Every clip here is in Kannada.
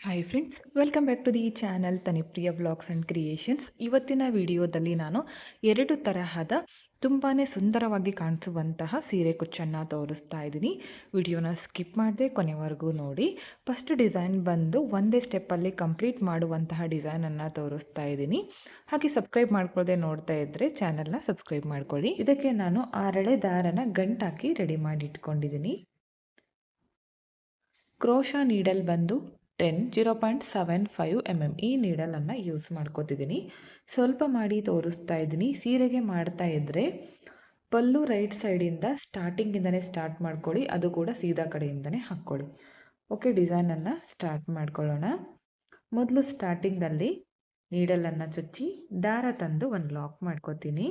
Hi friends welcome back to the channel Tanipriya blogs and creations ಇವತ್ತಿನ ವಿಡಿಯೋದಲ್ಲಿ ನಾನು ಎರಡು ತರಹದ ತುಂಬಾ ಸುಂದರವಾಗಿ ಕಾಣಿಸುವಂತಹ ಸೀರೆ ಕುಚ್ಚನ್ನು ತೋರಿಸ್ತಾ ಇದ್ದೀನಿ. ವಿಡಿಯೋನ ಸ್ಕಿಪ್ ಮಾಡದೆ ಕೊನೆವರೆಗೂ ನೋಡಿ. ಫಸ್ಟ್ ಡಿಸೈನ್ ಬಂದು ಒಂದೇ ಸ್ಟೆಪ್ಪಲ್ಲಿ ಕಂಪ್ಲೀಟ್ ಮಾಡುವಂತಹ ಡಿಸೈನನ್ನು ತೋರಿಸ್ತಾ ಇದ್ದೀನಿ. ಹಾಗೆ ಸಬ್ಸ್ಕ್ರೈಬ್ ಮಾಡ್ಕೊಳ್ಳದೆ ನೋಡ್ತಾ ಇದ್ದರೆ ಚಾನಲ್ನ ಸಬ್ಸ್ಕ್ರೈಬ್ ಮಾಡ್ಕೊಳ್ಳಿ. ಇದಕ್ಕೆ ನಾನು ಆರಳೆ ದಾರನ ಗಂಟಾಕಿ ರೆಡಿ ಮಾಡಿ ಇಟ್ಕೊಂಡಿದ್ದೀನಿ ಕ್ರೋಶಾ ನೀಡಲ್ ಬಂದು ten zero point seven five M M ಈ ನೀಡಲನ್ನು ಯೂಸ್ ಮಾಡ್ಕೋತಿದ್ದೀನಿ ಸ್ವಲ್ಪ ಮಾಡಿ ತೋರಿಸ್ತಾ ಇದ್ದೀನಿ. ಸೀರೆಗೆ ಮಾಡ್ತಾ ಇದ್ದರೆ ಪಲ್ಲು ರೈಟ್ ಸೈಡಿಂದ ಸ್ಟಾರ್ಟಿಂಗಿಂದನೇ ಸ್ಟಾರ್ಟ್ ಮಾಡ್ಕೊಳ್ಳಿ. ಅದು ಕೂಡ ಸೀದಾ ಕಡೆಯಿಂದನೇ ಹಾಕ್ಕೊಳ್ಳಿ. ಓಕೆ ಡಿಸೈನನ್ನು ಸ್ಟಾರ್ಟ್ ಮಾಡ್ಕೊಳ್ಳೋಣ. ಮೊದಲು ಸ್ಟಾರ್ಟಿಂಗಲ್ಲಿ ನೀಡಲನ್ನು ಚುಚ್ಚಿ, ದಾರ ತಂದು ಒಂದು ಲಾಕ್ ಮಾಡ್ಕೋತೀನಿ.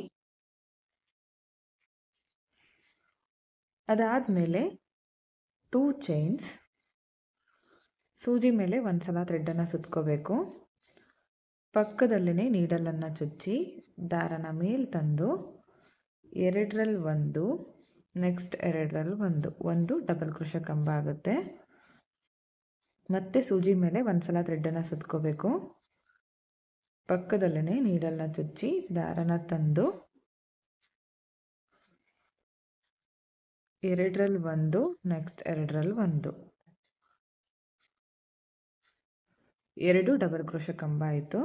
ಅದಾದಮೇಲೆ ಟೂ ಚೈನ್ಸ್ ಸೂಜಿ ಮೇಲೆ ಒಂದು ಸಲ ಥ್ರೆಡ್ಡನ್ನು ಸುತ್ಕೋಬೇಕು. ಪಕ್ಕದಲ್ಲೇ ನೀಡಲನ್ನು ಚುಚ್ಚಿ, ದಾರನ ಮೇಲೆ ತಂದು ಎರಡರಲ್ಲಿ ಒಂದು ನೆಕ್ಸ್ಟ್ ಎರಡರಲ್ಲಿ ಒಂದು ಒಂದು ಡಬಲ್ ಕೃಷ ಕಂಬ ಆಗುತ್ತೆ. ಮತ್ತೆ ಸೂಜಿ ಮೇಲೆ ಒಂದು ಸಲ ಥ್ರೆಡ್ಡನ್ನು ಸುತ್ಕೋಬೇಕು. ಪಕ್ಕದಲ್ಲೇ ನೀಡಲ್ನ ಚುಚ್ಚಿ, ದಾರನ ತಂದು ಎರಡರಲ್ಲಿ ಒಂದು ನೆಕ್ಸ್ಟ್ ಎರಡರಲ್ಲಿ ಒಂದು. ಎರಡು ಡಬಲ್ ಕ್ರೋಶ ಕಂಬ ಆಯಿತು.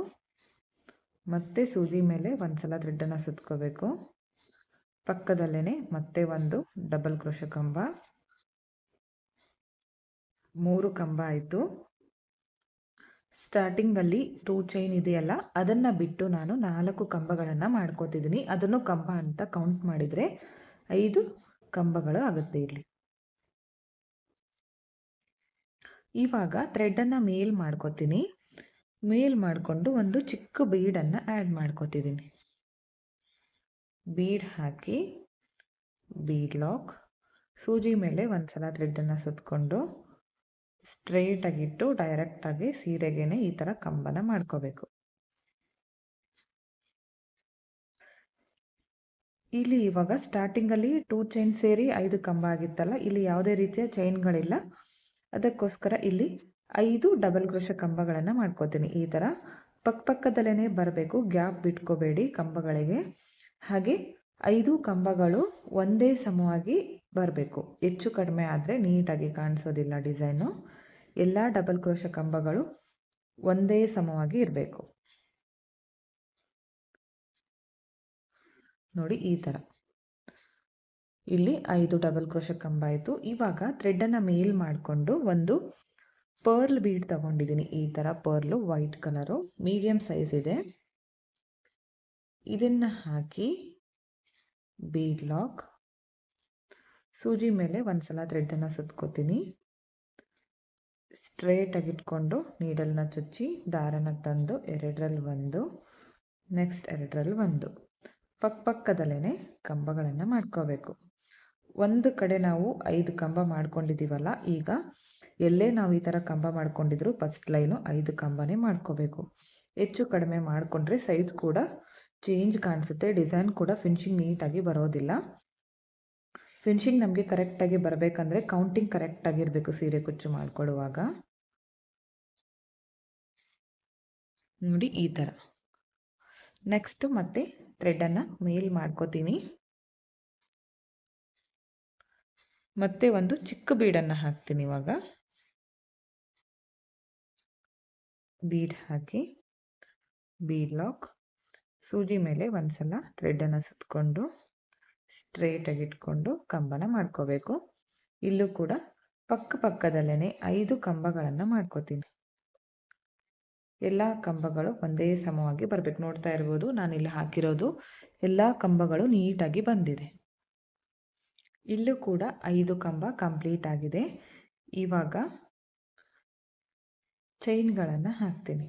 ಮತ್ತೆ ಸೂಜಿ ಮೇಲೆ ಒಂದು ಸಲ ಥ್ರೆಡ್ಡನ್ನು ಸುತ್ಕೋಬೇಕು. ಪಕ್ಕದಲ್ಲೇ ಮತ್ತೆ ಒಂದು ಡಬಲ್ ಕ್ರೋಶ ಕಂಬ. ಮೂರು ಕಂಬ ಆಯಿತು. ಸ್ಟಾರ್ಟಿಂಗಲ್ಲಿ ಟೂ ಚೈನ್ ಇದೆಯಲ್ಲ, ಅದನ್ನು ಬಿಟ್ಟು ನಾನು ನಾಲ್ಕು ಕಂಬಗಳನ್ನು ಮಾಡ್ಕೋತಿದ್ದೀನಿ. ಅದನ್ನು ಕಂಬ ಅಂತ ಕೌಂಟ್ ಮಾಡಿದರೆ ಐದು ಕಂಬಗಳು ಆಗುತ್ತೆ ಇಲ್ಲಿ. ಇವಾಗ ಥ್ರೆಡನ್ನು ಮೇಲ್ ಮಾಡ್ಕೋತೀನಿ. ಮೇಲ್ ಮಾಡಿಕೊಂಡು ಒಂದು ಚಿಕ್ಕ ಬೀಡನ್ನು ಆ್ಯಡ್ ಮಾಡ್ಕೋತಿದ್ದೀನಿ ಬೀಡ್ ಹಾಕಿ ಬೀಡ್ ಲಾಕ್ ಸೂಜಿ ಮೇಲೆ ಒಂದು ಸಲ ಥ್ರೆಡ್ಡನ್ನು ಸುತ್ತಕೊಂಡು ಸ್ಟ್ರೈಟಾಗಿಟ್ಟು ಡೈರೆಕ್ಟಾಗಿ ಸೀರೆಗೇನೆ ಈ ಥರ ಕಂಬನ ಮಾಡ್ಕೋಬೇಕು. ಇಲ್ಲಿ ಇವಾಗ ಸ್ಟಾರ್ಟಿಂಗಲ್ಲಿ ಟೂ ಚೈನ್ ಸೇರಿ ಐದು ಕಂಬ ಆಗಿತ್ತಲ್ಲ, ಇಲ್ಲಿ ಯಾವುದೇ ರೀತಿಯ ಚೈನ್ಗಳಿಲ್ಲ ಅದಕ್ಕೋಸ್ಕರ ಇಲ್ಲಿ ಐದು ಡಬಲ್ ಕ್ರೋಶ ಕಂಬಗಳನ್ನು ಮಾಡ್ಕೋತೀನಿ. ಈ ಥರ ಪಕ್ಕಪಕ್ಕದಲ್ಲೇ ಬರಬೇಕು. ಗ್ಯಾಪ್ ಬಿಟ್ಕೋಬೇಡಿ ಕಂಬಗಳಿಗೆ. ಹಾಗೆ ಐದು ಕಂಬಗಳು ಒಂದೇ ಸಮವಾಗಿ ಬರಬೇಕು. ಹೆಚ್ಚು ಕಡಿಮೆ ಆದರೆ ನೀಟಾಗಿ ಕಾಣಿಸೋದಿಲ್ಲ ಡಿಸೈನು. ಎಲ್ಲ ಡಬಲ್ ಕ್ರೋಶ ಕಂಬಗಳು ಒಂದೇ ಸಮವಾಗಿ ಇರಬೇಕು. ನೋಡಿ ಈ ಥರ ಇಲ್ಲಿ ಐದು ಡಬಲ್ ಕ್ರೋಶ ಕಂಬ ಆಯಿತು. ಇವಾಗ ಥ್ರೆಡ್ಡನ್ನು ಮೇಲ್ ಮಾಡಿಕೊಂಡು ಒಂದು ಪರ್ಲ್ ಬೀಡ್ ತಗೊಂಡಿದ್ದೀನಿ ಈ ಥರ pearl white colour medium size ಇದೆ. ಇದನ್ನು ಹಾಕಿ ಬೀಡ್ ಲಾಕ್ ಸೂಜಿ ಮೇಲೆ ಒಂದು ಸಲ ಥ್ರೆಡ್ಡನ್ನು ಸುತ್ಕೋತೀನಿ. ಸ್ಟ್ರೇಟಾಗಿ ಇಟ್ಕೊಂಡು ನೀಡಲ್ನ ಚುಚ್ಚಿ ದಾರನ ತಂದು ಎರಡರಲ್ಲಿ ಒಂದು ನೆಕ್ಸ್ಟ್ ಎರಡರಲ್ಲಿ ಒಂದು. ಪಕ್ಕ ಪಕ್ಕದಲ್ಲೇ ಕಂಬಗಳನ್ನು ಮಾಡ್ಕೋಬೇಕು. ಒಂದು ಕಡೆ ನಾವು ಐದು ಕಂಬ ಮಾಡ್ಕೊಂಡಿದ್ದೀವಲ್ಲ, ಈಗ ಎಲ್ಲೇ ನಾವು ಈ ಥರ ಕಂಬ ಮಾಡ್ಕೊಂಡಿದ್ರು ಫಸ್ಟ್ ಲೈನು ಐದು ಕಂಬನೇ ಮಾಡ್ಕೋಬೇಕು. ಹೆಚ್ಚು ಕಡಿಮೆ ಮಾಡಿಕೊಂಡ್ರೆ ಸೈಜ್ ಕೂಡ ಚೇಂಜ್ ಕಾಣಿಸುತ್ತೆ ಡಿಸೈನ್ ಕೂಡ ಫಿನಿಶಿಂಗ್ ನೀಟಾಗಿ ಬರೋದಿಲ್ಲ. ಫಿನಿಶಿಂಗ್ ನಮಗೆ ಕರೆಕ್ಟಾಗಿ ಬರಬೇಕಂದ್ರೆ ಕೌಂಟಿಂಗ್ ಕರೆಕ್ಟಾಗಿರಬೇಕು ಸೀರೆ ಕುಚ್ಚು ಮಾಡಿಕೊಳ್ಳುವಾಗ ನೋಡಿ ಈ ಥರ. ನೆಕ್ಸ್ಟು ಮತ್ತೆ ಥ್ರೆಡನ್ನು ಮೇಲ್ ಮಾಡ್ಕೋತೀನಿ. ಮತ್ತೆ ಒಂದು ಚಿಕ್ಕ ಬೀಡನ್ನು ಹಾಕ್ತೀನಿ ಇವಾಗ. ಬೀಡ್ ಹಾಕಿ, ಬೀಡ್ ಲಾಕ್. ಸೂಜಿ ಮೇಲೆ ಒಂದ್ಸಲ ಥ್ರೆಡ್ಡನ್ನು ಸುತ್ತಕೊಂಡು ಸ್ಟ್ರೇಟಾಗಿ ಇಟ್ಕೊಂಡು ಕಂಬನ ಮಾಡ್ಕೋಬೇಕು. ಇಲ್ಲೂ ಕೂಡ ಪಕ್ಕ ಪಕ್ಕದಲ್ಲೇ ಐದು ಕಂಬಗಳನ್ನು ಮಾಡ್ಕೋತೀನಿ. ಎಲ್ಲ ಕಂಬಗಳು ಒಂದೇ ಸಮವಾಗಿ ಬರಬೇಕು. ನೋಡ್ತಾ ಇರ್ಬೋದು ನಾನು ಇಲ್ಲಿ ಹಾಕಿರೋದು. ಎಲ್ಲ ಕಂಬಗಳು ನೀಟಾಗಿ ಬಂದಿದೆ. ಇಲ್ಲೂ ಕೂಡ ಐದು ಕಂಬ ಕಂಪ್ಲೀಟ್ ಆಗಿದೆ. ಇವಾಗ ಚೈನ್ಗಳನ್ನು ಹಾಕ್ತೀನಿ.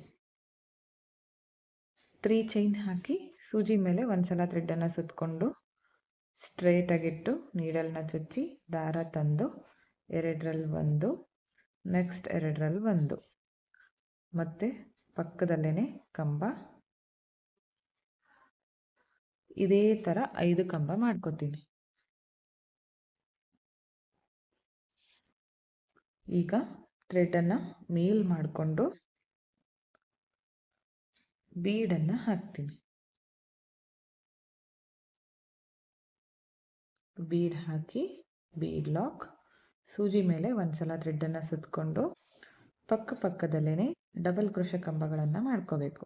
ತ್ರೀ ಚೈನ್ ಹಾಕಿ ಸೂಜಿ ಮೇಲೆ ಒಂದು ಸಲ ಥ್ರೆಡ್ಡನ್ನು ಸುತ್ತಕೊಂಡು ಸ್ಟ್ರೇಟಾಗಿಟ್ಟು ನೀಡಲ್ನ ಚುಚ್ಚಿ ದಾರ ತಂದು ಎರಡರಲ್ಲಿ ಒಂದು, ನೆಕ್ಸ್ಟ್ ಎರಡರಲ್ಲಿ ಒಂದು. ಮತ್ತು ಪಕ್ಕದಲ್ಲೇ ಕಂಬ. ಇದೇ ಥರ ಐದು ಕಂಬ ಮಾಡ್ಕೋತೀನಿ. ಈಗ ಥ್ರೆಡನ್ನು ಮೇಲ್ ಮಾಡಿಕೊಂಡು ಬೀಡನ್ನು ಹಾಕ್ತೀನಿ. ಬೀಡ್ ಹಾಕಿ ಬೀಡ್ ಲಾಕ್ ಸೂಜಿ ಮೇಲೆ ಒಂದ್ಸಲ ಥ್ರೆಡ್ಡನ್ನು ಸುತ್ತಕೊಂಡು ಪಕ್ಕ ಪಕ್ಕದಲ್ಲೇ ಡಬಲ್ ಕೃಷ ಕಂಬಗಳನ್ನು ಮಾಡ್ಕೋಬೇಕು.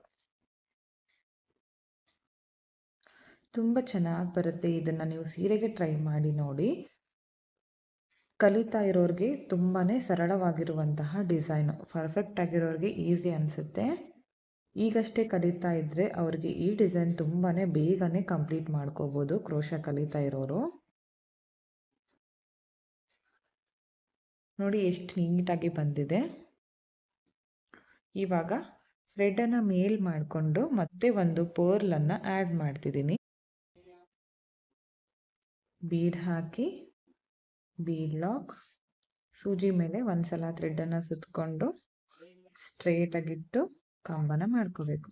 ತುಂಬ ಚೆನ್ನಾಗಿ ಬರುತ್ತೆ. ಇದನ್ನು ನೀವು ಸೀರೆಗೆ ಟ್ರೈ ಮಾಡಿ ನೋಡಿ. ಕಲಿತಾ ಇರೋರಿಗೆ ತುಂಬಾ ಸರಳವಾಗಿರುವಂತಹ ಡಿಸೈನು. ಪರ್ಫೆಕ್ಟ್ ಆಗಿರೋರಿಗೆ ಈಸಿ ಅನಿಸುತ್ತೆ. ಈಗಷ್ಟೇ ಕಲಿತಾ ಇದ್ದರೆ ಅವ್ರಿಗೆ ಈ ಡಿಸೈನ್ ತುಂಬಾ ಬೇಗನೆ ಕಂಪ್ಲೀಟ್ ಮಾಡ್ಕೋಬೋದು ಕ್ರೋಶ ಕಲಿತಾ ಇರೋರು. ನೋಡಿ ಎಷ್ಟು ನೀಟಾಗಿ ಬಂದಿದೆ. ಇವಾಗ ಥ್ರೆಡನ್ನು ಮೇಲ್ ಮಾಡಿಕೊಂಡು ಮತ್ತೆ ಒಂದು ಪೋರ್ಲನ್ನು ಆ್ಯಡ್ ಮಾಡ್ತಿದ್ದೀನಿ. ಬೀಡ್ ಹಾಕಿ ಬೀಡ್ ಲಾಕ್ ಸೂಜಿ ಮೇಲೆ ಒಂದು ಸಲ ಥ್ರೆಡನ್ನು ಸುತ್ತಕೊಂಡು ಸ್ಟ್ರೇಟಾಗಿಟ್ಟು ಕಂಬನ ಮಾಡ್ಕೋಬೇಕು.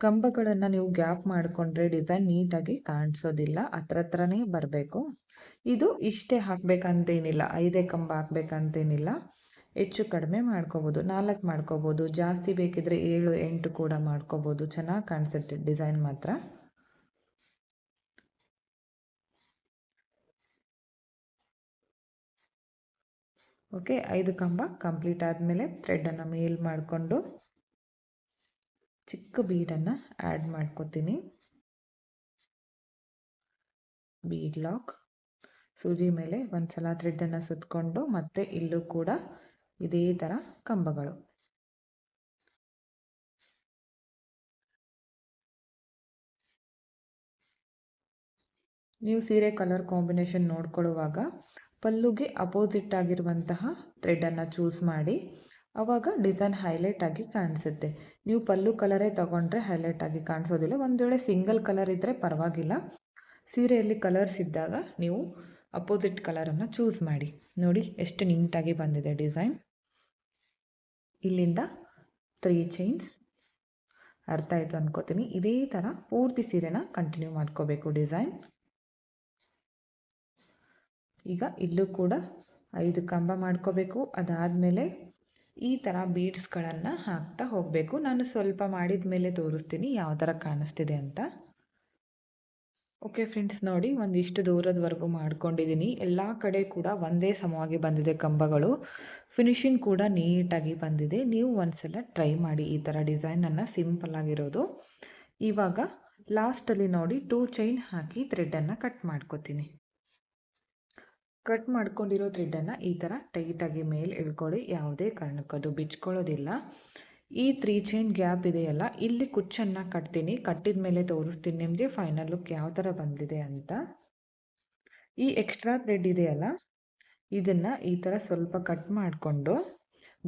ಕಂಬಗಳನ್ನು ನೀವು ಗ್ಯಾಪ್ ಮಾಡಿಕೊಂಡ್ರೆ ಡಿಸೈನ್ ನೀಟಾಗಿ ಕಾಣಿಸೋದಿಲ್ಲ ಹತ್ರ ಹತ್ರನೇ ಬರಬೇಕು. ಇದು ಇಷ್ಟೇ ಹಾಕಬೇಕಂತೇನಿಲ್ಲ, ಐದೇ ಕಂಬ ಹಾಕ್ಬೇಕಂತೇನಿಲ್ಲ. ಹೆಚ್ಚು ಕಡಿಮೆ ಮಾಡ್ಕೋಬೋದು, ನಾಲ್ಕು ಮಾಡ್ಕೋಬೋದು, ಜಾಸ್ತಿ ಬೇಕಿದ್ರೆ ಏಳು ಎಂಟು ಕೂಡ ಮಾಡ್ಕೋಬೋದು, ಚೆನ್ನಾಗಿ ಕಾಣಿಸುತ್ತೆ ಡಿಸೈನ್ ಮಾತ್ರ. ಓಕೆ, ಐದು ಕಂಬ ಕಂಪ್ಲೀಟ್ ಆದಮೇಲೆ ಥ್ರೆಡನ್ನು ಮೇಲ್ ಮಾಡಿಕೊಂಡು ಚಿಕ್ಕ ಬೀಡನ್ನು ಆ್ಯಡ್ ಮಾಡ್ಕೋತೀನಿ. Bead lock. ಸೂಜಿ ಮೇಲೆ ಒಂದು ಸಲ ಥ್ರೆಡನ್ನು ಸುತ್ತಕೊಂಡು ಮತ್ತೆ ಇಲ್ಲೂ ಕೂಡ ಇದೇ ಥರ ಕಂಬಗಳು. ನೀವು ಸೀರೆ ಕಲರ್ ಕಾಂಬಿನೇಷನ್ ನೋಡ್ಕೊಳ್ಳುವಾಗ ಪಲ್ಲುಗೆ ಅಪೋಸಿಟ್ ಆಗಿರುವಂತಹ ಥ್ರೆಡನ್ನು ಚೂಸ್ ಮಾಡಿ, ಅವಾಗ ಡಿಸೈನ್ ಹೈಲೈಟ್ ಆಗಿ ಕಾಣಿಸುತ್ತೆ. ನೀವು ಪಲ್ಲು ಕಲರೇ ತಗೊಂಡ್ರೆ ಹೈಲೈಟ್ ಆಗಿ ಕಾಣಿಸೋದಿಲ್ಲ. ಒಂದು ವೇಳೆ ಸಿಂಗಲ್ ಕಲರ್ ಇದ್ದರೆ ಪರವಾಗಿಲ್ಲ. ಸೀರೆಯಲ್ಲಿ ಕಲರ್ಸ್ ಇದ್ದಾಗ ನೀವು ಅಪೋಸಿಟ್ ಕಲರನ್ನು ಚೂಸ್ ಮಾಡಿ. ನೋಡಿ, ಎಷ್ಟು ನೀಟಾಗಿ ಬಂದಿದೆ ಡಿಸೈನ್ ಇಲ್ಲಿಂದ ತ್ರೀ ಚೈನ್ಸ್ ಅರ್ಥ ಆಯಿತು ಅನ್ಕೋತೀನಿ. ಇದೇ ಥರ ಪೂರ್ತಿ ಸೀರೆನ ಕಂಟಿನ್ಯೂ ಮಾಡ್ಕೋಬೇಕು ಡಿಸೈನ್ ಈಗ ಇಲ್ಲೂ ಕೂಡ ಐದು ಕಂಬ ಮಾಡ್ಕೋಬೇಕು. ಅದಾದಮೇಲೆ ಈ ಥರ ಬೀಡ್ಸ್ಗಳನ್ನು ಹಾಕ್ತಾ ಹೋಗಬೇಕು. ನಾನು ಸ್ವಲ್ಪ ಮಾಡಿದ ಮೇಲೆ ತೋರಿಸ್ತೀನಿ ಯಾವ ಥರ ಕಾಣಿಸ್ತಿದೆ ಅಂತ. ಓಕೆ ಫ್ರೆಂಡ್ಸ್ ನೋಡಿ ಒಂದಿಷ್ಟು ದೂರದವರೆಗೂ ಮಾಡ್ಕೊಂಡಿದ್ದೀನಿ ಎಲ್ಲ ಕಡೆ ಕೂಡ ಒಂದೇ ಸಮವಾಗಿ ಬಂದಿದೆ ಕಂಬಗಳು. ಫಿನಿಶಿಂಗ್ ಕೂಡ ನೀಟಾಗಿ ಬಂದಿದೆ. ನೀವು ಒಂದ್ಸಲ ಟ್ರೈ ಮಾಡಿ ಈ ಥರ ಡಿಸೈನನ್ನು ಸಿಂಪಲ್ ಆಗಿರೋದು. ಇವಾಗ ಲಾಸ್ಟಲ್ಲಿ ನೋಡಿ ಟೂ ಚೈನ್ ಹಾಕಿ ಥ್ರೆಡ್ಡನ್ನು ಕಟ್ ಮಾಡ್ಕೊತೀನಿ. ಕಟ್ ಮಾಡ್ಕೊಂಡಿರೋ ಥ್ರೆಡ್ಡನ್ನು ಈ ಥರ ಟೈಟಾಗಿ ಮೇಲೆ ಇಳ್ಕೊಳ್ಳಿ ಯಾವುದೇ ಕಾರಣಕ್ಕದು ಬಿಚ್ಕೊಳ್ಳೋದಿಲ್ಲ. ಈ ತ್ರೀ ಚೈನ್ ಗ್ಯಾಪ್ ಇದೆಯಲ್ಲ, ಇಲ್ಲಿ ಕುಚ್ಚನ್ನು ಕಟ್ತೀನಿ. ಕಟ್ಟಿದ ಮೇಲೆ ತೋರಿಸ್ತೀನಿ ನಿಮಗೆ ಫೈನಲ್ ಲುಕ್ ಯಾವ ಥರ ಬಂದಿದೆ ಅಂತ. ಈ ಎಕ್ಸ್ಟ್ರಾ ಥ್ರೆಡ್ ಇದೆಯಲ್ಲ, ಇದನ್ನು ಈ ಥರ ಸ್ವಲ್ಪ ಕಟ್ ಮಾಡಿಕೊಂಡು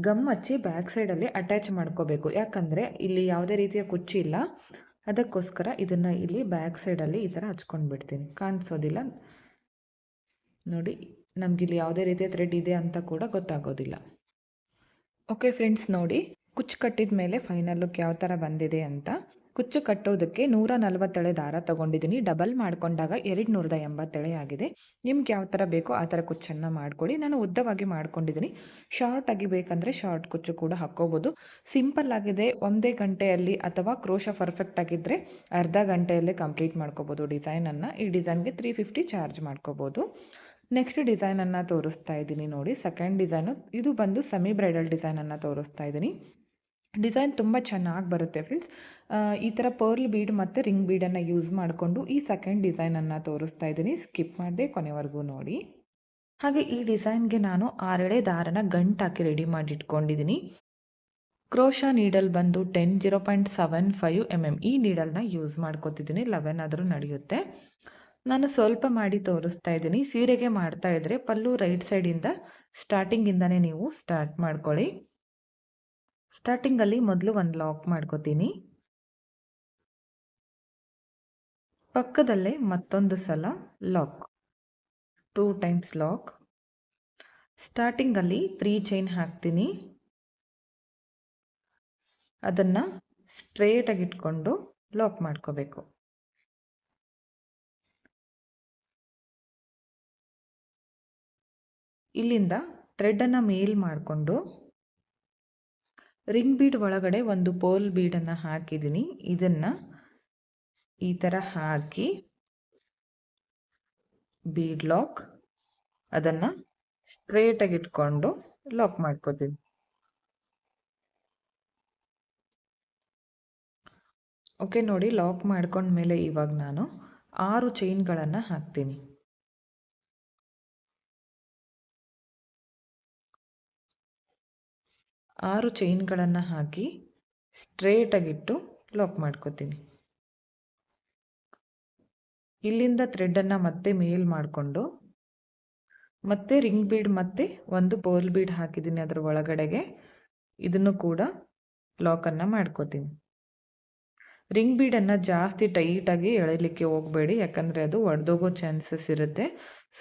ಗಮ್ ಹಚ್ಚಿ ಬ್ಯಾಕ್ ಸೈಡಲ್ಲಿ ಅಟ್ಯಾಚ್ ಮಾಡ್ಕೋಬೇಕು. ಯಾಕಂದರೆ ಇಲ್ಲಿ ಯಾವುದೇ ರೀತಿಯ ಕುಚ್ಚಿಲ್ಲ ಅದಕ್ಕೋಸ್ಕರ ಇದನ್ನು ಇಲ್ಲಿ ಬ್ಯಾಕ್ ಸೈಡಲ್ಲಿ ಈ ಥರ ಹಚ್ಕೊಂಡು ಬಿಡ್ತೀನಿ ಕಾಣಿಸೋದಿಲ್ಲ. ನೋಡಿ ನಮಗಿಲ್ಲಿ ಯಾವುದೇ ರೀತಿಯ ಥ್ರೆಡ್ ಇದೆ ಅಂತ ಕೂಡ ಗೊತ್ತಾಗೋದಿಲ್ಲ. ಓಕೆ ಫ್ರೆಂಡ್ಸ್ ನೋಡಿ, ಕುಚ್ಚು ಕಟ್ಟಿದ ಮೇಲೆ ಫೈನಲ್ ಲುಕ್ ಯಾವ ಥರ ಬಂದಿದೆ ಅಂತ. ಕುಚ್ಚು ಕಟ್ಟೋದಕ್ಕೆ ನೂರ ನಲವತ್ತೆಳೆ ದಾರ ತೊಗೊಂಡಿದ್ದೀನಿ. ಡಬಲ್ ಮಾಡ್ಕೊಂಡಾಗ ಎರಡು ನೂರದ ಎಂಬತ್ತೆಳೆ ಆಗಿದೆ. ನಿಮ್ಗೆ ಯಾವ ಥರ ಬೇಕೋ ಆ ಥರ ಕುಚ್ಚನ್ನು ಮಾಡ್ಕೊಳ್ಳಿ. ನಾನು ಉದ್ದವಾಗಿ ಮಾಡ್ಕೊಂಡಿದ್ದೀನಿ. ಶಾರ್ಟ್ ಆಗಿ ಬೇಕಂದರೆ ಶಾರ್ಟ್ ಕುಚ್ಚು ಕೂಡ ಹಾಕ್ಕೋಬೋದು. ಸಿಂಪಲ್ ಆಗಿದೆ. ಒಂದೇ ಗಂಟೆಯಲ್ಲಿ ಅಥವಾ ಕ್ರೋಶ ಪರ್ಫೆಕ್ಟ್ ಆಗಿದ್ದರೆ ಅರ್ಧ ಗಂಟೆಯಲ್ಲೇ ಕಂಪ್ಲೀಟ್ ಮಾಡ್ಕೋಬೋದು ಡಿಸೈನನ್ನು. ಈ ಡಿಸೈನ್ಗೆ ತ್ರೀ ಫಿಫ್ಟಿ ಚಾರ್ಜ್ ಮಾಡ್ಕೋಬೋದು. ನೆಕ್ಸ್ಟ್ ಡಿಸೈನನ್ನು ತೋರಿಸ್ತಾ ಇದ್ದೀನಿ ನೋಡಿ. ಸೆಕೆಂಡ್ ಡಿಸೈನು ಇದು ಬಂದು ಸೆಮಿ ಬ್ರೈಡಲ್ ಡಿಸೈನನ್ನು ತೋರಿಸ್ತಾ ಇದ್ದೀನಿ. ಡಿಸೈನ್ ತುಂಬ ಚೆನ್ನಾಗಿ ಬರುತ್ತೆ ಫ್ರೆಂಡ್ಸ್ ಈ ಥರ ಪರ್ಲ್ ಬೀಡ್ ಮತ್ತು ರಿಂಗ್ ಬೀಡನ್ನು ಯೂಸ್ ಮಾಡಿಕೊಂಡು ಈ ಸೆಕೆಂಡ್ ಡಿಸೈನನ್ನು ತೋರಿಸ್ತಾ ಇದ್ದೀನಿ. ಸ್ಕಿಪ್ ಮಾಡಿದೆ ಕೊನೆವರೆಗೂ ನೋಡಿ. ಹಾಗೆ ಈ ಡಿಸೈನ್ಗೆ ನಾನು ಆರಳೆ ದಾರನ ಗಂಟಾಕಿ ರೆಡಿ ಮಾಡಿ ಇಟ್ಕೊಂಡಿದ್ದೀನಿ ಕ್ರೋಶಾ ನೀಡಲ್ ಬಂದು ten zero point seven five M M ಈ ನೀಡಲ್ನ ಯೂಸ್ ಮಾಡ್ಕೋತಿದ್ದೀನಿ. ಲೆವೆನ್ ಆದರೂ ನಡೆಯುತ್ತೆ. ನಾನು ಸ್ವಲ್ಪ ಮಾಡಿ ತೋರಿಸ್ತಾ ಇದ್ದೀನಿ. ಸೀರೆಗೆ ಮಾಡ್ತಾ ಇದ್ರೆ ಪಲ್ಲು ರೈಟ್ ಸೈಡಿಂದ ಸ್ಟಾರ್ಟಿಂಗಿಂದನೇ ನೀವು ಸ್ಟಾರ್ಟ್ ಮಾಡ್ಕೊಳ್ಳಿ. ಸ್ಟಾರ್ಟಿಂಗಲ್ಲಿ ಮೊದಲು ಒಂದು ಲಾಕ್ ಮಾಡ್ಕೋತೀನಿ. ಪಕ್ಕದಲ್ಲೇ ಮತ್ತೊಂದು ಸಲ ಲಾಕ್ ಟೂ ಟೈಮ್ಸ್ ಲಾಕ್ ಸ್ಟಾರ್ಟಿಂಗಲ್ಲಿ ತ್ರೀ ಚೈನ್ ಹಾಕ್ತೀನಿ. ಅದನ್ನು ಸ್ಟ್ರೇಟಾಗಿ ಇಟ್ಕೊಂಡು ಲಾಕ್ ಮಾಡ್ಕೋಬೇಕು. ಇಲ್ಲಿಂದ ಥ್ರೆಡನ್ನು ಮೇಲ್ ಮಾಡಿಕೊಂಡು ರಿಂಗ್ ಬೀಡ್ ಒಳಗಡೆ ಒಂದು ಪೋಲ್ ಬೀಡನ್ನು ಹಾಕಿದ್ದೀನಿ. ಇದನ್ನು ಈ ಥರ ಹಾಕಿ ಬೀಡ್ ಲಾಕ್ ಅದನ್ನು ಸ್ಟ್ರೇಟಾಗಿ ಇಟ್ಕೊಂಡು ಲಾಕ್ ಮಾಡ್ಕೋತೀನಿ. ಓಕೆ ನೋಡಿ ಲಾಕ್ ಮಾಡ್ಕೊಂಡ್ಮೇಲೆ ಇವಾಗ ನಾನು ಆರು ಚೈನ್ಗಳನ್ನು ಹಾಕ್ತೀನಿ. ಆರು ಚೈನ್ಗಳನ್ನು ಹಾಕಿ ಸ್ಟ್ರೇಟಾಗಿಟ್ಟು ಲಾಕ್ ಮಾಡ್ಕೋತೀನಿ. ಇಲ್ಲಿಂದ ಥ್ರೆಡ್ಡನ್ನು ಮತ್ತೆ ಮೇಲ್ ಮಾಡಿಕೊಂಡು, ಮತ್ತೆ ರಿಂಗ್ ಬೀಡ್ ಮತ್ತೆ ಒಂದು ಬೋಲ್ ಬೀಡ್ ಹಾಕಿದ್ದೀನಿ ಅದರ ಒಳಗಡೆಗೆ. ಇದನ್ನು ಕೂಡ ಲಾಕನ್ನು ಮಾಡ್ಕೋತೀನಿ. ರಿಂಗ್ ಬೀಡನ್ನು ಜಾಸ್ತಿ ಟೈಟಾಗಿ ಎಳೀಲಿಕ್ಕೆ ಹೋಗಬೇಡಿ, ಯಾಕಂದರೆ ಅದು ಒಡೆದೋಗೋ ಚಾನ್ಸಸ್ ಇರುತ್ತೆ.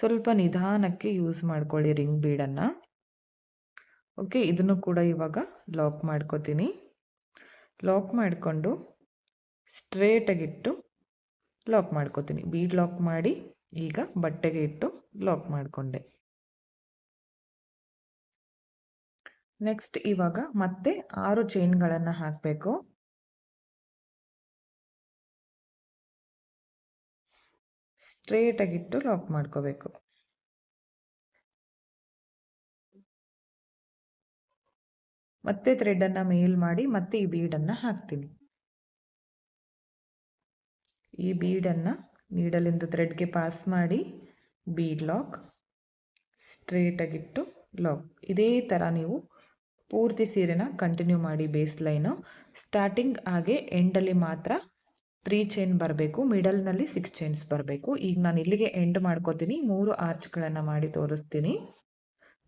ಸ್ವಲ್ಪ ನಿಧಾನಕ್ಕೆ ಯೂಸ್ ಮಾಡ್ಕೊಳ್ಳಿ ರಿಂಗ್ ಬೀಡನ್ನು. ಓಕೆ ಇದನ್ನು ಕೂಡ ಇವಾಗ ಲಾಕ್ ಮಾಡ್ಕೋತೀನಿ. ಲಾಕ್ ಮಾಡಿಕೊಂಡು ಸ್ಟ್ರೇಟಾಗಿಟ್ಟು ಲಾಕ್ ಮಾಡ್ಕೋತೀನಿ. ಬೀಡ್ ಲಾಕ್ ಮಾಡಿ ಈಗ ಬಟ್ಟೆಗೆ ಇಟ್ಟು ಲಾಕ್ ಮಾಡಿಕೊಂಡೆ. ನೆಕ್ಸ್ಟ್ ಇವಾಗ ಮತ್ತೆ ಆರು ಚೈನ್ಗಳನ್ನು ಹಾಕಬೇಕು. ಸ್ಟ್ರೇಟಾಗಿಟ್ಟು ಲಾಕ್ ಮಾಡ್ಕೋಬೇಕು. ಮತ್ತೆ ಥ್ರೆಡನ್ನು ಮೇಲ್ ಮಾಡಿ ಮತ್ತೆ ಈ ಬೀಡನ್ನು ಹಾಕ್ತೀನಿ. ಈ ಬೀಡನ್ನು ನೀಡಲಿಂದ ಥ್ರೆಡ್ಗೆ ಪಾಸ್ ಮಾಡಿ ಬೀಡ್ ಲಾಕ್ ಸ್ಟ್ರೇಟಾಗಿಟ್ಟು ಲಾಕ್ ಇದೇ ಥರ ನೀವು ಪೂರ್ತಿ ಸೀರೆನ ಕಂಟಿನ್ಯೂ ಮಾಡಿ ಬೇಸ್ ಲೈನು ಸ್ಟಾರ್ಟಿಂಗ್ ಹಾಗೆ ಎಂಡಲ್ಲಿ ಮಾತ್ರ ತ್ರೀ ಚೈನ್ ಬರಬೇಕು. ಮಿಡಲ್ನಲ್ಲಿ ಸಿಕ್ಸ್ ಚೈನ್ಸ್ ಬರಬೇಕು. ಈಗ ನಾನು ಇಲ್ಲಿಗೆ ಎಂಡ್ ಮಾಡ್ಕೋತೀನಿ. ಮೂರು ಆರ್ಚ್ಗಳನ್ನು ಮಾಡಿ ತೋರಿಸ್ತೀನಿ.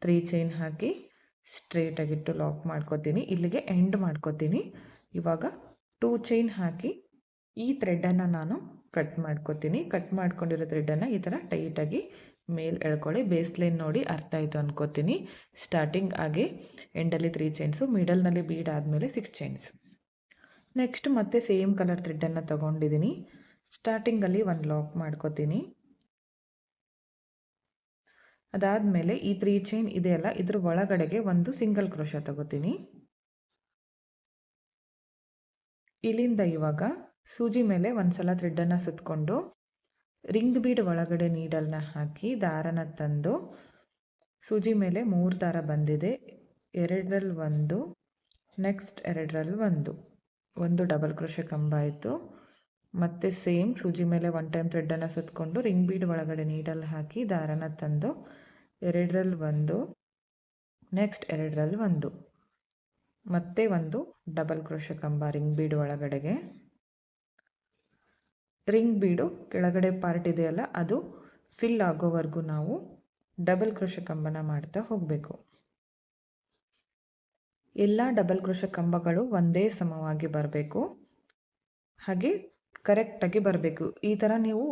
ತ್ರೀ ಚೈನ್ ಹಾಕಿ ಸ್ಟ್ರೇಟಾಗಿಟ್ಟು ಲಾಕ್ ಮಾಡ್ಕೋತೀನಿ. ಇಲ್ಲಿಗೆ ಎಂಡ್ ಮಾಡ್ಕೋತೀನಿ. ಇವಾಗ ಟೂ ಚೈನ್ ಹಾಕಿ ಈ ಥ್ರೆಡ್ಡನ್ನು ನಾನು ಕಟ್ ಮಾಡ್ಕೋತೀನಿ. ಕಟ್ ಮಾಡ್ಕೊಂಡಿರೋ ಥ್ರೆಡ್ಡನ್ನು ಈ ಥರ ಟೈಟಾಗಿ ಮೇಲ್ ಎಳ್ಕೊಳ್ಳಿ. ಬೇಸ್ ಲೈನ್ ನೋಡಿ ಅರ್ಥ ಆಯಿತು ಅನ್ಕೋತೀನಿ. ಸ್ಟಾರ್ಟಿಂಗ್ ಆಗಿ ಎಂಡಲ್ಲಿ ತ್ರೀ ಚೈನ್ಸು ಮಿಡಲ್ನಲ್ಲಿ ಬೀಡ್ ಆದಮೇಲೆ ಸಿಕ್ಸ್ ಚೈನ್ಸ್ ನೆಕ್ಸ್ಟ್ ಮತ್ತೆ ಸೇಮ್ ಕಲರ್ ಥ್ರೆಡ್ಡನ್ನು ತೊಗೊಂಡಿದ್ದೀನಿ ಸ್ಟಾರ್ಟಿಂಗಲ್ಲಿ ಒಂದು ಲಾಕ್ ಮಾಡ್ಕೋತೀನಿ. ಅದಾದಮೇಲೆ ಈ ತ್ರೀ ಚೈನ್ ಇದೆಯಲ್ಲ ಇದ್ರ ಒಳಗಡೆಗೆ ಒಂದು ಸಿಂಗಲ್ ಕ್ರೋಶ ತಗೋತೀನಿ. ಇಲ್ಲಿಂದ ಇವಾಗ ಸೂಜಿ ಮೇಲೆ ಒಂದ್ಸಲ ಥ್ರೆಡ್ಡನ್ನು ಸುತ್ತಕೊಂಡು ರಿಂಗ್ ಬೀಡ್ ಒಳಗಡೆ ನೀಡಲ್ನ ಹಾಕಿ ದಾರನ ತಂದು ಸೂಜಿ ಮೇಲೆ ಮೂರು ದಾರ ಬಂದಿದೆ. ಎರಡರಲ್ಲಿ ಒಂದು ನೆಕ್ಸ್ಟ್ ಎರಡರಲ್ಲಿ ಒಂದು. ಒಂದು ಡಬಲ್ ಕ್ರೋಶ ಕಂಬ ಆಯಿತು. ಮತ್ತು ಸೇಮ್ ಸೂಜಿ ಮೇಲೆ ಒನ್ ಟೈಮ್ ಥ್ರೆಡ್ಡನ್ನು ಸುತ್ತಕೊಂಡು ರಿಂಗ್ ಬೀಡ್ ಒಳಗಡೆ ನೀಡಲ್ಲಿ ಹಾಕಿ ದಾರನ ತಂದು ಎರಡರಲ್ಲಿ ಒಂದು ನೆಕ್ಸ್ಟ್ ಎರಡರಲ್ಲಿ ಒಂದು. ಮತ್ತೆ ಒಂದು ಡಬಲ್ ಕ್ರೋಶ ಕಂಬ ರಿಂಗ್ ಬೀಡ್ ಒಳಗಡೆಗೆ. ರಿಂಗ್ ಬೀಡು ಕೆಳಗಡೆ ಪಾರ್ಟ್ ಇದೆಯಲ್ಲ, ಅದು ಫಿಲ್ ಆಗೋವರೆಗೂ ನಾವು ಡಬಲ್ ಕ್ರೋಶ ಕಂಬನ ಮಾಡ್ತಾ ಹೋಗಬೇಕು. ಎಲ್ಲ ಡಬಲ್ ಕ್ರೋಶ ಕಂಬಗಳು ಒಂದೇ ಸಮವಾಗಿ ಬರಬೇಕು. ಹಾಗೆ ಕರೆಕ್ಟಾಗಿ ಬರಬೇಕು. ಈ ಥರ ನೀವು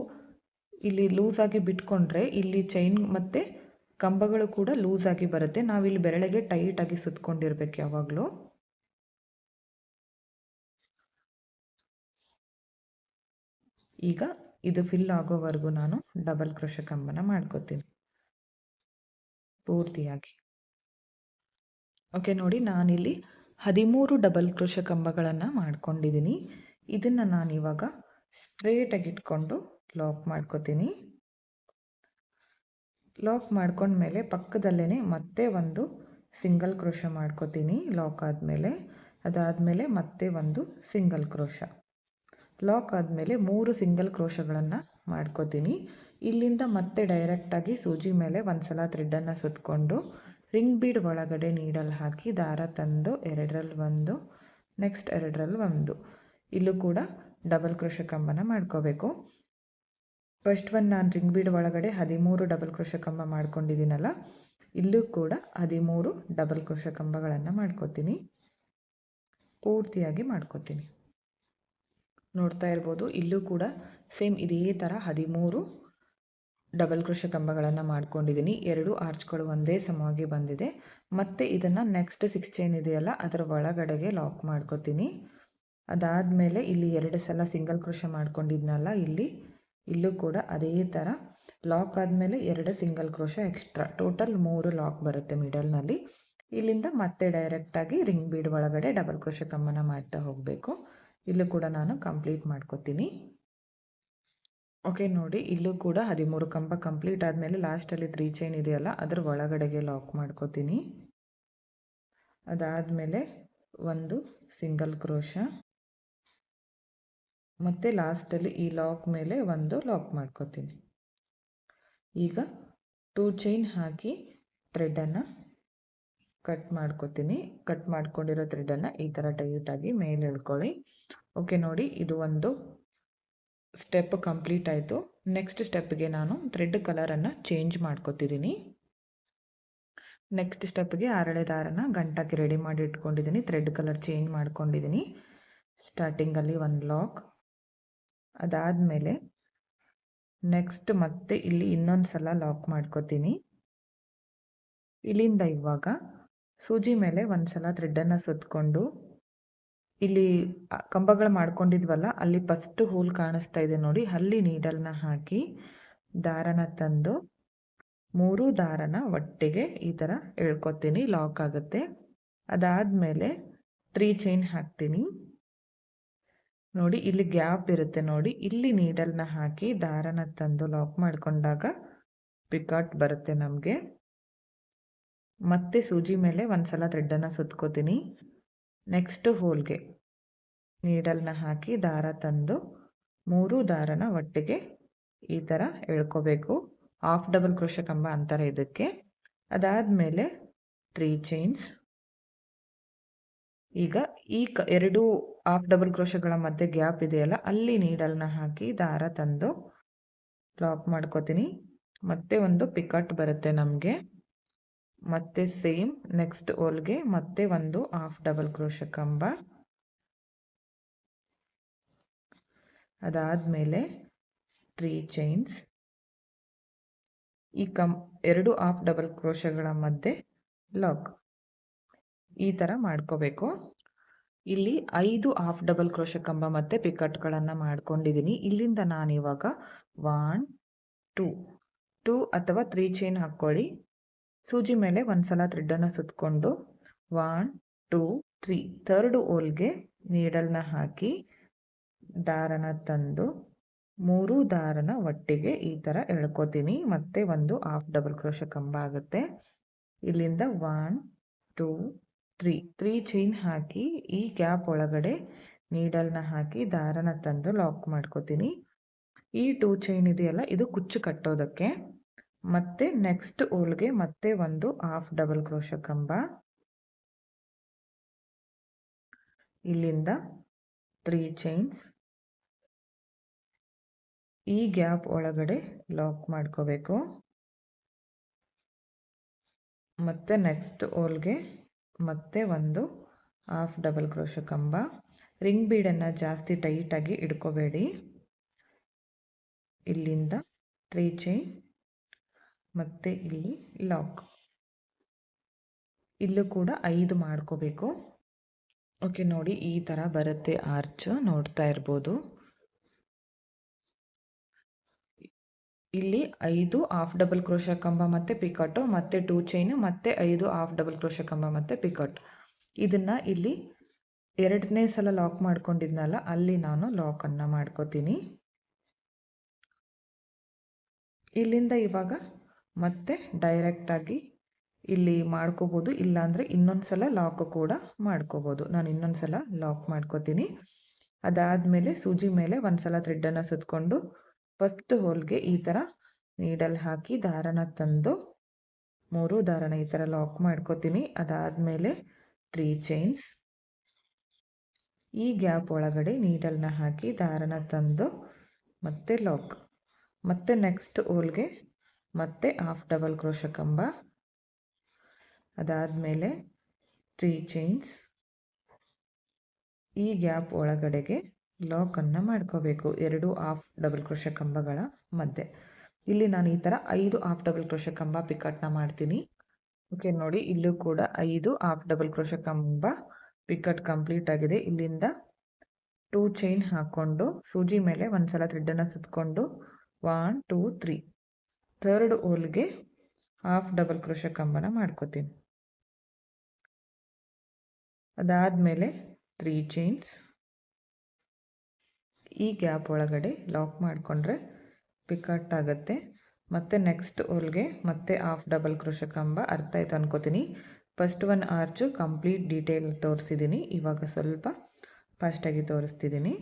ಇಲ್ಲಿ ಲೂಸಾಗಿ ಬಿಟ್ಕೊಂಡ್ರೆ ಇಲ್ಲಿ ಚೈನ್ ಮತ್ತು ಕಂಬಗಳು ಕೂಡ ಲೂಸಾಗಿ ಬರುತ್ತೆ. ನಾವಿಲ್ಲಿ ಬೆರಳಿಗೆ ಟೈಟಾಗಿ ಸುತ್ಕೊಂಡಿರ್ಬೇಕು ಯಾವಾಗಲೂ. ಈಗ ಇದು ಫಿಲ್ ಆಗೋವರೆಗೂ ನಾನು ಡಬಲ್ ಕ್ರೋಶ ಕಂಬನ ಮಾಡ್ಕೋತೀನಿ. ಪೂರ್ತಿಯಾಗಿ. ಓಕೆ ನೋಡಿ ನಾನಿಲ್ಲಿ ಹದಿಮೂರು ಡಬಲ್ ಕ್ರೋಶ ಕಂಬಗಳನ್ನು ಮಾಡ್ಕೊಂಡಿದ್ದೀನಿ ಇದನ್ನು ನಾನಿವಾಗ ಸ್ಟ್ರೇಟಾಗಿ ಇಟ್ಕೊಂಡು ಲಾಕ್ ಮಾಡ್ಕೋತೀನಿ. ಲಾಕ್ ಮಾಡ್ಕೊಂಡ್ಮೇಲೆ ಪಕ್ಕದಲ್ಲೇ ಮತ್ತೆ ಒಂದು ಸಿಂಗಲ್ ಕ್ರೋಶ ಮಾಡ್ಕೋತೀನಿ. ಲಾಕ್ ಆದಮೇಲೆ, ಅದಾದಮೇಲೆ ಮತ್ತೆ ಒಂದು ಸಿಂಗಲ್ ಕ್ರೋಶ ಲಾಕ್ ಆದಮೇಲೆ ಮೂರು ಸಿಂಗಲ್ ಕ್ರೋಶಗಳನ್ನು ಮಾಡ್ಕೋತೀನಿ. ಇಲ್ಲಿಂದ ಮತ್ತೆ ಡೈರೆಕ್ಟಾಗಿ ಸೂಜಿ ಮೇಲೆ ಒಂದು ಸಲ ಥ್ರೆಡ್ಡನ್ನು ಸುತ್ತಕೊಂಡು ರಿಂಗ್ ಬೀಡ್ ಒಳಗಡೆ ನೀಡಲ್ ಹಾಕಿ ದಾರ ತಂದು ಎರಡರಲ್ಲಿ ಒಂದು ನೆಕ್ಸ್ಟ್ ಎರಡರಲ್ಲಿ ಒಂದು. ಇಲ್ಲೂ ಕೂಡ ಡಬಲ್ ಕ್ರೋಶ ಕಂಬನ ಮಾಡ್ಕೋಬೇಕು. ಫಸ್ಟ್ ಒನ್ ನಾನು ರಿಂಗ್ ಬೀಡ್ ಒಳಗಡೆ ಹದಿಮೂರು ಡಬಲ್ ಕ್ರೋಶ ಕಂಬ ಮಾಡ್ಕೊಂಡಿದ್ದೀನಲ್ಲ, ಇಲ್ಲೂ ಕೂಡ ಹದಿಮೂರು ಡಬಲ್ ಕ್ರೋಶ ಕಂಬಗಳನ್ನು ಮಾಡ್ಕೋತೀನಿ. ಪೂರ್ತಿಯಾಗಿ ಮಾಡ್ಕೋತೀನಿ. ನೋಡ್ತಾ ಇರ್ಬೋದು, ಇಲ್ಲೂ ಕೂಡ ಸೇಮ್ ಇದೇ ಥರ ಹದಿಮೂರು ಡಬಲ್ ಕ್ರೋಶ ಕಂಬಗಳನ್ನು ಮಾಡ್ಕೊಂಡಿದ್ದೀನಿ. ಎರಡು ಆರ್ಚ್ಗಳು ಒಂದೇ ಸಮವಾಗಿ ಬಂದಿದೆ. ಮತ್ತು ಇದನ್ನು ನೆಕ್ಸ್ಟ್ ಸಿಕ್ಸ್ ಚೈನ್ ಇದೆಯಲ್ಲ, ಅದರ ಒಳಗಡೆಗೆ ಲಾಕ್ ಮಾಡ್ಕೋತೀನಿ. ಅದಾದಮೇಲೆ ಇಲ್ಲಿ ಎರಡು ಸಲ ಸಿಂಗಲ್ ಕ್ರೋಶ ಮಾಡ್ಕೊಂಡಿದ್ನಲ್ಲ, ಇಲ್ಲಿ ಇಲ್ಲೂ ಕೂಡ ಅದೇ ಥರ ಲಾಕ್ ಆದಮೇಲೆ ಎರಡು ಸಿಂಗಲ್ ಕ್ರೋಶ ಎಕ್ಸ್ಟ್ರಾ ಟೋಟಲ್ ಮೂರು ಲಾಕ್ ಬರುತ್ತೆ ಮಿಡಲ್ನಲ್ಲಿ ಇಲ್ಲಿಂದ ಮತ್ತೆ ಡೈರೆಕ್ಟಾಗಿ ರಿಂಗ್ ಬೀಡ್ ಒಳಗಡೆ ಡಬಲ್ ಕ್ರೋಶ ಕಮ್ಮನ ಮಾಡ್ತಾ ಹೋಗಬೇಕು. ಇಲ್ಲೂ ಕೂಡ ನಾನು ಕಂಪ್ಲೀಟ್ ಮಾಡ್ಕೋತೀನಿ. ಓಕೆ ನೋಡಿ, ಇಲ್ಲೂ ಕೂಡ ಹದಿಮೂರು ಕಂಬ ಕಂಪ್ಲೀಟ್ ಆದಮೇಲೆ ಲಾಸ್ಟಲ್ಲಿ ತ್ರೀ ಚೈನ್ ಇದೆಯಲ್ಲ, ಅದರ ಒಳಗಡೆಗೆ ಲಾಕ್ ಮಾಡ್ಕೋತೀನಿ. ಅದಾದಮೇಲೆ ಒಂದು ಸಿಂಗಲ್ ಕ್ರೋಶ ಮತ್ತು ಲಾಸ್ಟಲ್ಲಿ ಈ ಲಾಕ್ ಮೇಲೆ ಒಂದು ಲಾಕ್ ಮಾಡ್ಕೋತೀನಿ. ಈಗ ಟೂ ಚೈನ್ ಹಾಕಿ ಥ್ರೆಡನ್ನು ಕಟ್ ಮಾಡ್ಕೋತೀನಿ. ಕಟ್ ಮಾಡ್ಕೊಂಡಿರೋ ಥ್ರೆಡನ್ನು ಈ ಥರ ಟೈಟಾಗಿ ಮೇಲೆ ಎಳ್ಕೊಳ್ಳಿ ಓಕೆ, ನೋಡಿ ಇದು ಒಂದು ಸ್ಟೆಪ್ ಕಂಪ್ಲೀಟ್ ಆಯಿತು. ನೆಕ್ಸ್ಟ್ ಸ್ಟೆಪ್ಗೆ ನಾನು ಥ್ರೆಡ್ ಕಲರನ್ನು ಚೇಂಜ್ ಮಾಡ್ಕೋತಿದ್ದೀನಿ. ನೆಕ್ಸ್ಟ್ ಸ್ಟೆಪ್ಗೆ ಆರಳೆ ದಾರನ ಗಂಟಾಕಿ ರೆಡಿ ಮಾಡಿ ಇಟ್ಕೊಂಡಿದ್ದೀನಿ. ಥ್ರೆಡ್ ಕಲರ್ ಚೇಂಜ್ ಮಾಡ್ಕೊಂಡಿದ್ದೀನಿ. ಸ್ಟಾರ್ಟಿಂಗಲ್ಲಿ ಒಂದು ಲಾಕ್. ಅದಾದಮೇಲೆ ನೆಕ್ಸ್ಟ್ ಮತ್ತೆ ಇಲ್ಲಿ ಇನ್ನೊಂದು ಸಲ ಲಾಕ್ ಮಾಡ್ಕೋತೀನಿ. ಇಲ್ಲಿಂದ ಇವಾಗ ಸೂಜಿ ಮೇಲೆ ಒಂದು ಸಲ ಥ್ರೆಡ್ಡನ್ನು ಸುತ್ತಕೊಂಡು ಇಲ್ಲಿ ಕಂಬಗಳು ಮಾಡ್ಕೊಂಡಿದ್ವಲ್ಲ, ಅಲ್ಲಿ ಫಸ್ಟ್ ಹೂಲ್ ಕಾಣಿಸ್ತಾ ಇದೆ ನೋಡಿ, ಅಲ್ಲಿ ನೀಡಲ್ನ ಹಾಕಿ ದಾರನ ತಂದು ಮೂರು ದಾರನ ಒಟ್ಟಿಗೆ ಈ ಥರ ಎಳ್ಕೊತೀನಿ ಲಾಕ್ ಆಗುತ್ತೆ. ಅದಾದಮೇಲೆ ತ್ರೀ ಚೈನ್ ಹಾಕ್ತೀನಿ. ನೋಡಿ, ಇಲ್ಲಿ ಗ್ಯಾಪ್ ಇರುತ್ತೆ ನೋಡಿ. ಇಲ್ಲಿ ನೀಡಲ್ನ ಹಾಕಿ ದಾರನ ತಂದು ಲಾಕ್ ಮಾಡಿಕೊಂಡಾಗ ಪಿಕಾಟ್ ಬರುತ್ತೆ ನಮಗೆ. ಮತ್ತೆ ಸೂಜಿ ಮೇಲೆ ಒಂದು ಸಲ ಥ್ರೆಡ್ಡನ್ನು ಸುತ್ಕೋತೀನಿ. ನೆಕ್ಸ್ಟ್ ಹೋಲ್ಗೆ ನೀಡಲ್ನ ಹಾಕಿ ದಾರ ತಂದು ಮೂರು ದಾರನ ಒಟ್ಟಿಗೆ ಈ ಥರ ಎಳ್ಕೋಬೇಕು. ಹಾಫ್ ಡಬಲ್ ಕೃಷಕಂಬ ಕಂಬ ಅಂತಾರೆ ಇದಕ್ಕೆ. ಅದಾದಮೇಲೆ ತ್ರೀ ಚೈನ್ಸ್. ಈಗ ಈ ಕ, ಎರಡು ಹಾಫ್ ಡಬಲ್ ಕ್ರೋಶಗಳ ಮಧ್ಯೆ ಗ್ಯಾಪ್ ಇದೆಯಲ್ಲ, ಅಲ್ಲಿ ನೀಡಲ್ನ ಹಾಕಿ ದಾರ ತಂದು ಲಾಕ್ ಮಾಡ್ಕೋತೀನಿ. ಮತ್ತೆ ಒಂದು ಪಿಕಟ್ ಬರುತ್ತೆ ನಮಗೆ. ಮತ್ತೆ ಸೇಮ್ ನೆಕ್ಸ್ಟ್ ಓಲ್ಗೆ ಮತ್ತೆ ಒಂದು ಹಾಫ್ ಡಬಲ್ ಕ್ರೋಶ ಕಂಬ. ಅದಾದಮೇಲೆ ತ್ರೀ ಚೈನ್ಸ್ ಈ ಕಂ ಎರಡು ಹಾಫ್ ಡಬಲ್ ಕ್ರೋಶಗಳ ಮಧ್ಯೆ ಲಾಕ್ ಈ ಥರ ಮಾಡ್ಕೋಬೇಕು. ಇಲ್ಲಿ ಐದು ಹಾಫ್ ಡಬಲ್ ಕ್ರೋಶ ಕಂಬ ಮತ್ತು ಪಿಕಟ್ಗಳನ್ನು ಮಾಡ್ಕೊಂಡಿದ್ದೀನಿ ಇಲ್ಲಿಂದ ನಾನು ಇವಾಗ ಒನ್ ಟೂ ಟೂ ಅಥವಾ ತ್ರೀ ಚೈನ್ ಹಾಕ್ಕೊಳ್ಳಿ. ಸೂಜಿ ಮೇಲೆ ಒಂದು ಸಲ ಥ್ರೆಡ್ಡನ್ನು ಸುತ್ತಕೊಂಡು ಒನ್ ಟೂ ತ್ರೀ ಥರ್ಡ್ ಓಲ್ಗೆ ನೀಡಲ್ನ ಹಾಕಿ ದಾರನ ತಂದು ಮೂರು ದಾರನ ಒಟ್ಟಿಗೆ ಈ ಥರ ಎಳ್ಕೊತೀನಿ. ಮತ್ತೆ ಒಂದು ಹಾಫ್ ಡಬಲ್ ಕ್ರೋಶ ಕಂಬ ಆಗುತ್ತೆ. ಇಲ್ಲಿಂದ one two three three chain ಹಾಕಿ ಈ ಗ್ಯಾಪ್ ಒಳಗಡೆ ನೀಡಲ್ನ ಹಾಕಿ ದಾರನ ತಂದು ಲಾಕ್ ಮಾಡ್ಕೋತೀನಿ. ಈ ಟೂ ಚೈನ್ ಇದೆಯಲ್ಲ, ಇದು ಕುಚ್ಚು ಕಟ್ಟೋದಕ್ಕೆ. ಮತ್ತೆ ನೆಕ್ಸ್ಟ್ ಓಲ್ಗೆ ಮತ್ತೆ ಒಂದು ಹಾಫ್ ಡಬಲ್ ಕ್ರೋಶ ಕಂಬ. ಇಲ್ಲಿಂದ ತ್ರೀ ಚೈನ್ಸ್ ಈ ಗ್ಯಾಪ್ ಒಳಗಡೆ ಲಾಕ್ ಮಾಡ್ಕೋಬೇಕು. ಮತ್ತೆ ನೆಕ್ಸ್ಟ್ ಓಲ್ಗೆ ಮತ್ತೆ ಒಂದು ಹಾಫ್ ಡಬಲ್ ಕ್ರೋಶ ಕಂಬ. ರಿಂಗ್ ಬೀಡನ್ನು ಜಾಸ್ತಿ ಟೈಟಾಗಿ ಇಟ್ಕೋಬೇಡಿ ಇಲ್ಲಿಂದ ತ್ರೀ ಚೈನ್ ಮತ್ತು ಇಲ್ಲಿ ಲಾಕ್ ಇಲ್ಲೂ ಕೂಡ ಐದು ಮಾಡ್ಕೋಬೇಕು. ಓಕೆ ನೋಡಿ ಈ ಥರ ಬರುತ್ತೆ ಆರ್ಚ್ ನೋಡ್ತಾ ಇರ್ಬೋದು. ಇಲ್ಲಿ ಐದು ಹಾಫ್ ಡಬಲ್ ಕ್ರೋಶ ಕಂಬ ಮತ್ತು ಪಿಕಟು ಮತ್ತು ಟೂ ಚೈನು ಮತ್ತು ಐದು ಹಾಫ್ ಡಬಲ್ ಕ್ರೋಶ ಕಂಬ ಮತ್ತು ಪಿಕಟ್ ಇದನ್ನು ಇಲ್ಲಿ ಎರಡನೇ ಸಲ ಲಾಕ್ ಮಾಡ್ಕೊಂಡಿದ್ನಲ್ಲ, ಅಲ್ಲಿ ನಾನು ಲಾಕನ್ನು ಮಾಡ್ಕೋತೀನಿ. ಇಲ್ಲಿಂದ ಇವಾಗ ಮತ್ತೆ ಡೈರೆಕ್ಟಾಗಿ ಇಲ್ಲಿ ಮಾಡ್ಕೋಬೋದು, ಇಲ್ಲಾಂದರೆ ಇನ್ನೊಂದು ಸಲ ಲಾಕ್ ಕೂಡ ಮಾಡ್ಕೋಬೋದು. ನಾನು ಇನ್ನೊಂದು ಸಲ ಲಾಕ್ ಮಾಡ್ಕೋತೀನಿ. ಅದಾದಮೇಲೆ ಸೂಜಿ ಮೇಲೆ ಒಂದು ಸಲ ಥ್ರೆಡ್ಡನ್ನು ಸುತ್ತಕೊಂಡು ಫಸ್ಟ್ ಹೋಲ್ಗೆ ಈ ಥರ ನೀಡಲ್ ಹಾಕಿ ದಾರನ ತಂದು, ಮೂರು ದಾರನ ಈ ಥರ ಲಾಕ್ ಮಾಡ್ಕೋತೀನಿ. ಅದಾದಮೇಲೆ ತ್ರೀ ಚೈನ್ಸ್. ಈ ಗ್ಯಾಪ್ ಒಳಗಡೆ ನೀಡಲ್ನ ಹಾಕಿ ದಾರನ ತಂದು ಮತ್ತೆ ಲಾಕ್. ಮತ್ತೆ ನೆಕ್ಸ್ಟ್ ಹೋಲ್ಗೆ ಮತ್ತೆ ಹಾಫ್ ಡಬಲ್ ಕ್ರೋಶ ಕಂಬ. ಅದಾದಮೇಲೆ ತ್ರೀ ಚೈನ್ಸ್. ಈ ಗ್ಯಾಪ್ ಒಳಗಡೆಗೆ ಲಾಕನ್ನು ಮಾಡ್ಕೋಬೇಕು. ಎರಡು ಹಾಫ್ ಡಬಲ್ ಕ್ರೋಶ ಕಂಬಗಳ ಮಧ್ಯೆ. ಇಲ್ಲಿ ನಾನು ಈ ಥರ ಐದು ಹಾಫ್ ಡಬಲ್ ಕ್ರೋಶ ಕಂಬ ಪಿಕಟ್ನ ಮಾಡ್ತೀನಿ. ಓಕೆ ನೋಡಿ, ಇಲ್ಲೂ ಕೂಡ ಐದು ಆಫ್ ಡಬಲ್ ಕ್ರೋಶ ಕಂಬ ಪಿಕಟ್ ಕಂಪ್ಲೀಟ್ ಆಗಿದೆ. ಇಲ್ಲಿಂದ ಟೂ ಚೈನ್ ಹಾಕ್ಕೊಂಡು ಸೂಜಿ ಮೇಲೆ ಒಂದು ಸಲ ಥ್ರೆಡ್ಡನ್ನು ಸುತ್ತಕೊಂಡು ಒನ್ ಟೂ ತ್ರೀ ಥರ್ಡ್ ಓಲ್ಗೆ ಹಾಫ್ ಡಬಲ್ ಕ್ರೋಶ ಕಂಬನ ಮಾಡ್ಕೋತೀನಿ. ಅದಾದಮೇಲೆ ತ್ರೀ ಚೈನ್ಸ್ ಈ ಗ್ಯಾಪ್ ಒಳಗಡೆ ಲಾಕ್ ಮಾಡಿಕೊಂಡ್ರೆ ಪಿಕಟ್ ಆಗುತ್ತೆ. ಮತ್ತು ನೆಕ್ಸ್ಟ್ ಹೋಲ್ಗೆ ಮತ್ತೆ ಹಾಫ್ ಡಬಲ್ ಕ್ರೋಶ ಕಂಬ ಅರ್ಥ ಆಯಿತು ಅನ್ಕೋತೀನಿ. First one arch complete detail ತೋರಿಸಿದ್ದೀನಿ ಇವಾಗ ಸ್ವಲ್ಪ ಫಾಸ್ಟಾಗಿ ತೋರಿಸ್ತಿದ್ದೀನಿ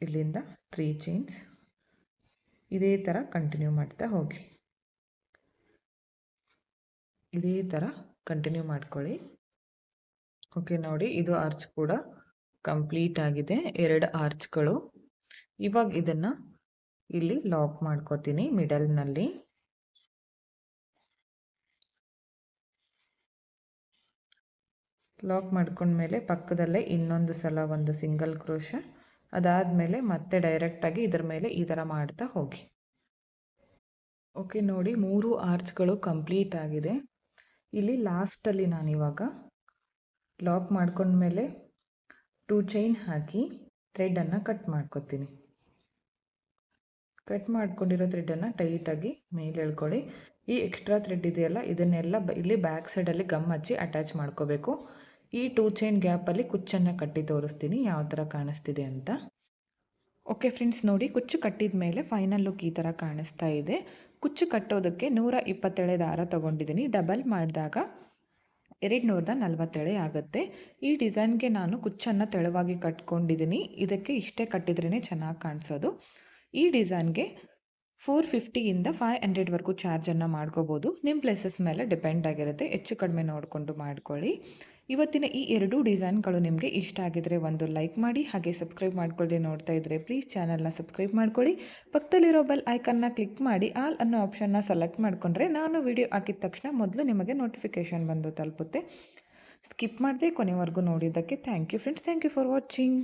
ಇಲ್ಲಿಂದ ತ್ರೀ ಚೈನ್ಸ್ ಇದೇ ಥರ ಕಂಟಿನ್ಯೂ ಮಾಡ್ತಾ ಹೋಗಿ. ಇದೇ ಥರ ಕಂಟಿನ್ಯೂ ಮಾಡ್ಕೊಳ್ಳಿ. ಓಕೆ ನೋಡಿ, ಇದು ಆರ್ಚ್ ಕೂಡ ಕಂಪ್ಲೀಟ್ ಆಗಿದೆ. ಎರಡು ಆರ್ಚ್ಗಳು ಇವಾಗ ಇದನ್ನು ಇಲ್ಲಿ ಲಾಕ್ ಮಾಡ್ಕೋತೀನಿ ಮಿಡಲ್ನಲ್ಲಿ ಲಾಕ್ ಮಾಡ್ಕೊಂಡ್ಮೇಲೆ ಪಕ್ಕದಲ್ಲೇ ಇನ್ನೊಂದು ಸಲ ಒಂದು ಸಿಂಗಲ್ ಕ್ರೋಶ ಅದಾದಮೇಲೆ ಮತ್ತೆ ಡೈರೆಕ್ಟಾಗಿ ಇದರ ಮೇಲೆ ಈ ಥರ ಮಾಡ್ತಾ ಹೋಗಿ. ಓಕೆ ನೋಡಿ, ಮೂರು ಆರ್ಚ್ಗಳು ಕಂಪ್ಲೀಟ್ ಆಗಿದೆ. ಇಲ್ಲಿ ಲಾಸ್ಟಲ್ಲಿ ನಾನಿವಾಗ ಲಾಕ್ ಮಾಡ್ಕೊಂಡ್ಮೇಲೆ ಟೂ ಚೈನ್ ಹಾಕಿ ಥ್ರೆಡನ್ನು ಕಟ್ ಮಾಡ್ಕೊತೀನಿ. ಕಟ್ ಮಾಡ್ಕೊಂಡಿರೋ ಥ್ರೆಡನ್ನು ಟೈಟಾಗಿ ಮೇಲೆ ಎಳ್ಕೊಳ್ಳಿ. ಈ ಎಕ್ಸ್ಟ್ರಾ ಥ್ರೆಡ್ ಇದೆಯಲ್ಲ, ಇದನ್ನೆಲ್ಲ ಇಲ್ಲಿ ಬ್ಯಾಕ್ ಸೈಡಲ್ಲಿ ಗಮ್ ಹಚ್ಚಿ ಅಟ್ಯಾಚ್ ಮಾಡ್ಕೋಬೇಕು. ಈ ಟೂ ಚೈನ್ ಗ್ಯಾಪಲ್ಲಿ ಕುಚ್ಚನ್ನು ಕಟ್ಟಿ ತೋರಿಸ್ತೀನಿ, ಯಾವ ಥರ ಕಾಣಿಸ್ತಿದೆ ಅಂತ. ಓಕೆ ಫ್ರೆಂಡ್ಸ್ ನೋಡಿ ಕುಚ್ಚು ಕಟ್ಟಿದ ಮೇಲೆ ಫೈನಲ್ ಲುಕ್ ಈ ಥರ ಕಾಣಿಸ್ತಾ ಇದೆ. ಕುಚ್ಚು ಕಟ್ಟೋದಕ್ಕೆ ನೂರ ಇಪ್ಪತ್ತೇಳೆ ದಾರ ತೊಗೊಂಡಿದ್ದೀನಿ ಡಬಲ್ ಮಾಡಿದಾಗ ಎರಡು ನೂರದ ನಲ್ವತ್ತೇಳೆ ಆಗುತ್ತೆ. ಈ ಡಿಸೈನ್ಗೆ ನಾನು ಕುಚ್ಚನ್ನು ತೆಳುವಾಗಿ ಕಟ್ಕೊಂಡಿದ್ದೀನಿ ಇದಕ್ಕೆ ಇಷ್ಟೇ ಕಟ್ಟಿದ್ರೇ ಚೆನ್ನಾಗಿ ಕಾಣಿಸೋದು. ಈ ಡಿಸೈನ್ಗೆ ಫೋರ್ ಫಿಫ್ಟಿಯಿಂದ ಫೈವ್ ಹಂಡ್ರೆಡ್ವರೆಗೂ ಚಾರ್ಜನ್ನು ಮಾಡ್ಕೋಬೋದು. ನಿಮ್ಮ ಪ್ಲೇಸಸ್ ಮೇಲೆ ಡಿಪೆಂಡ್ ಆಗಿರುತ್ತೆ. ಹೆಚ್ಚು ಕಡಿಮೆ ನೋಡಿಕೊಂಡು ಮಾಡ್ಕೊಳ್ಳಿ. ಇವತ್ತಿನ ಈ ಎರಡೂ ಡಿಸೈನ್ಗಳು ನಿಮಗೆ ಇಷ್ಟ ಆಗಿದ್ರೆ ಒಂದು ಲೈಕ್ ಮಾಡಿ ಹಾಗೆ ಸಬ್ಸ್ಕ್ರೈಬ್ ಮಾಡ್ಕೊಳ್ಳಿ ನೋಡ್ತಾ ಇದ್ದರೆ ಪ್ಲೀಸ್ ಚಾನಲ್ನ ಸಬ್ಸ್ಕ್ರೈಬ್ ಮಾಡ್ಕೊಳ್ಳಿ. ಪಕ್ಕದಲ್ಲಿರೋ ಬೆಲ್ ಐಕನ್ನ ಕ್ಲಿಕ್ ಮಾಡಿ ಆಲ್ ಅನ್ನೋ ಆಪ್ಷನ್ನ ಸೆಲೆಕ್ಟ್ ಮಾಡಿಕೊಂಡ್ರೆ ನಾನು ವಿಡಿಯೋ ಹಾಕಿದ ತಕ್ಷಣ ಮೊದಲು ನಿಮಗೆ ನೋಟಿಫಿಕೇಷನ್ ಬಂದು ತಲುಪುತ್ತೆ. ಸ್ಕಿಪ್ ಮಾಡದೆ ಕೊನೆವರೆಗೂ ನೋಡಿದ್ದಕ್ಕೆ. Thank you friends thank you for watching